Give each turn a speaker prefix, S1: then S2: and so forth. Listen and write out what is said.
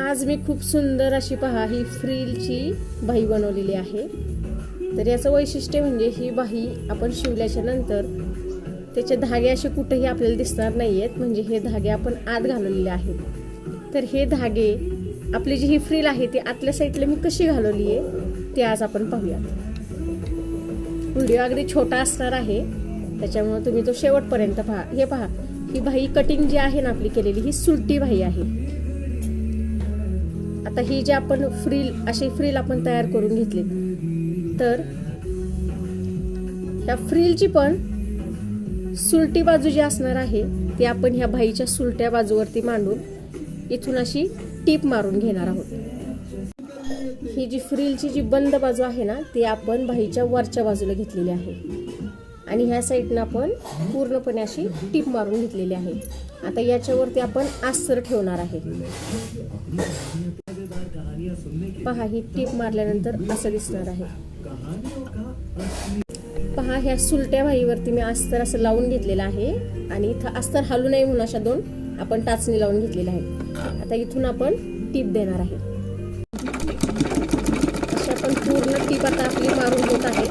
S1: आज मी खूप सुंदर अशी पहा ही फ्रीलची बाही बनवलेली आहे. तर याचं वैशिष्ट्य म्हणजे ही बाही आपण शिवल्याच्या नंतर त्याचे धागे असे कुठेही आपल्याला दिसणार नाही आहेत म्हणजे हे धागे आपण आत घालवलेले आहेत. तर हे धागे आपली जी ही फ्रील आहे ती आतल्या साईडला मी कशी घालवली आहे ते आज आपण पाहूया व्हिडिओ अगदी छोटा असणार आहे त्याच्यामुळे तुम्ही तो शेवटपर्यंत पहा. हे पहा ही बाही कटिंग जी आहे ना आपली केलेली ही सुलटी बाही आहे. आता ही जी आपण फ्रील अशी फ्रील आपण तयार करून घेतली तर ह्या फ्रीलची पण सुलटी बाजू जी असणार आहे ती आपण ह्या भाईच्या सुलट्या बाजूवरती मांडून इथून अशी टीप मारून घेणार आहोत. ही जी फ्रीलची जी बंद बाजू आहे ना ती आपण भाईच्या वरच्या बाजूला घेतलेली आहे. आणि ह्या साईडनं आपण पूर्णपणे अशी टीप मारून घेतलेली आहे. आता याच्यावरती आपण आसर ठेवणार आहे. पहा ही टीप मारल्यानंतर असं दिसणार आहे. पहा ह्या सुलट्या भाईवरती मी अस्तर असं लावून घेतलेलं आहे आणि इथं अस्तर हलू नये म्हणून अशा दोन आपण टाचणी लावून घेतलेल्या आहेत. आता इथून आपण टीप देणार आहे. अशी आपण पूर्ण टीप आता आपली मारून होत आहे.